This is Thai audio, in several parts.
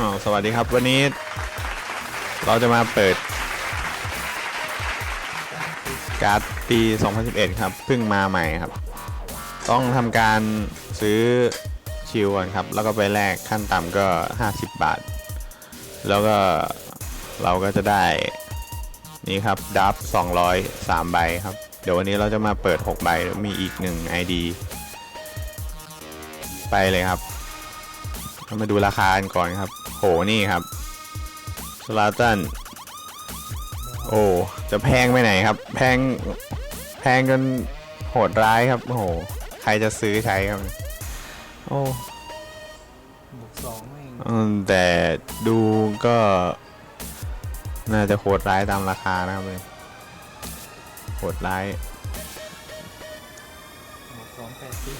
อ๋อสวัสดีครับวันนี้ เราจะมาเปิด การ์ดปี 2011 ครับเพิ่งมาใหม่ครับ ต้องทำการซื้อชิวก่อนครับ แล้วก็ไปแลกขั้นต่ำก็ 50 บาท แล้วก็เราก็จะได้นี่ครับดับ200 3ใบครับ เดี๋ยววันนี้เราจะมาเปิด 6 ใบแล้วมีอีก 1 ID ไปเลยครับ มาดูราคากันก่อนครับ โหนี่ครับสลาตันโอ้จะแพงไปไหนครับ แพงแพงจนโหดร้ายครับโอ้โหใครจะซื้อใช้ครับ โอ้บวกสองแม่งอืมแต่ดูก็ น่าจะโหดร้ายตามราคานะครับเลยโหดร้ายบวกสองแปดสิบ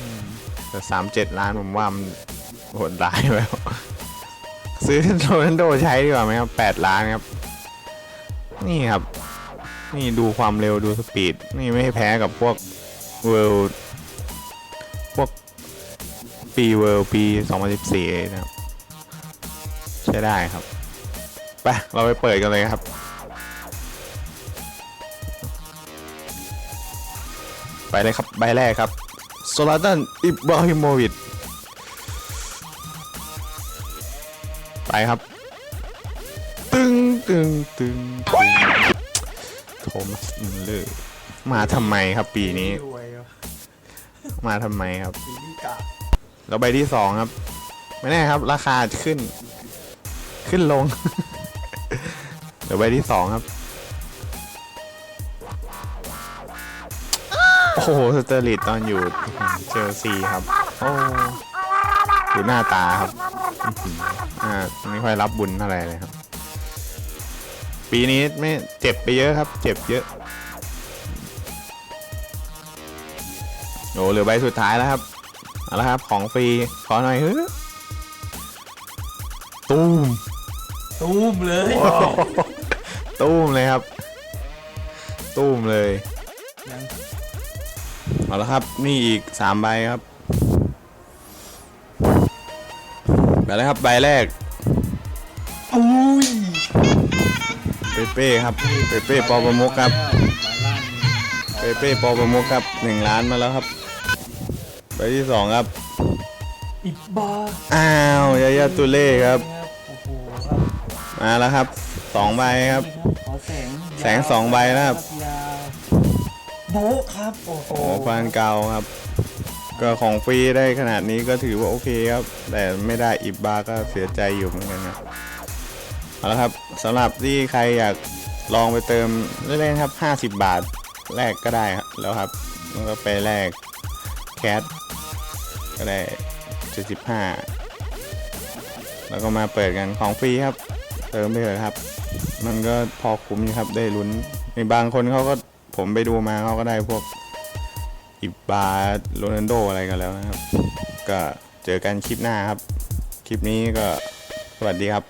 แต่สามเจ็ดล้านผมว่ามันโหดร้ายแล้ว ซื้อโรนัลโดใช้ดีกว่าไหมครับแปดล้านครับ นี่ครับ นี่ดูความเร็วดูสปีด นี่ไม่แพ้กับพวกเวิลด์พวกปีเวิลด์ปี 2014 นะครับ ใช้ได้ครับ ไป เราไปเปิดกันเลยครับไปเลยครับ ใบแรกครับโซลาตันอิบราฮิโมวิช ไปครับ ตึงตึงตึงตึงโทมัสมิลเลอร์มาทำไมครับปีนี้ รวยว่ะมาทำไมครับ ซีรีส์กาแล้วใบที่สองครับ ไม่แน่ครับ ราคาจะขึ้น ขึ้นลง เดี๋ยวใบที่สองครับ โอ้โหสเตอร์ลิตตอนอยู่เชลซีครับ โอ้ดูหน้าตาครับ อื้อหืออ่าไม่ค่อยรับบุญเท่าไหร่เลยครับ ปีนี้ไม่เจ็บไปเยอะครับ เจ็บเยอะโอ้เหลือใบสุดท้ายแล้วครับเอาละครับของฟรีขอหน่อยเฮ้ยตูมตูมเลยตูมเลยครับ ตูมเลยยังเอาละครับนี่อีกสามใบครับ ไปแล้วครับใบแรกอุ้ยเปเป้ครับเปเป้ปอประมุกครับหมายล่างนี่เปเป้ปอประมุกครับหนึ่งล้านมาแล้วครับใบที่สองครับอิบบาอ้าวยายาตุเล่ครับโอ้โหครับมาแล้วครับสองใบครับนี่ขอแสงแสงสองใบแล้วครับยาวโบะครับโอ้โหโอ้ฟานเก่าครับ ก็ของฟรีได้ขนาดนี้ก็ถือว่าโอเคครับ แต่ไม่ได้อิบบาก็เสียใจอยู่เหมือนกันครับเอาละครับสำหรับที่ใครอยากลองไปเติมเล่นๆครับ 50 บาทแลกก็ได้ครับแล้วครับมันก็ไปแลกแคทก็ได้ 75 แล้วก็มาเปิดกันของฟรีครับ เติมไปเถอะครับ มันก็พอคุ้มอยู่ครับได้ลุ้นมีบางคนเขาก็ผมไปดูมาเขาก็ได้พวก อิบาโรนันโดอะไรกันแล้วนะครับ ก็เจอกันคลิปหน้าครับ คลิปนี้ก็สวัสดีครับ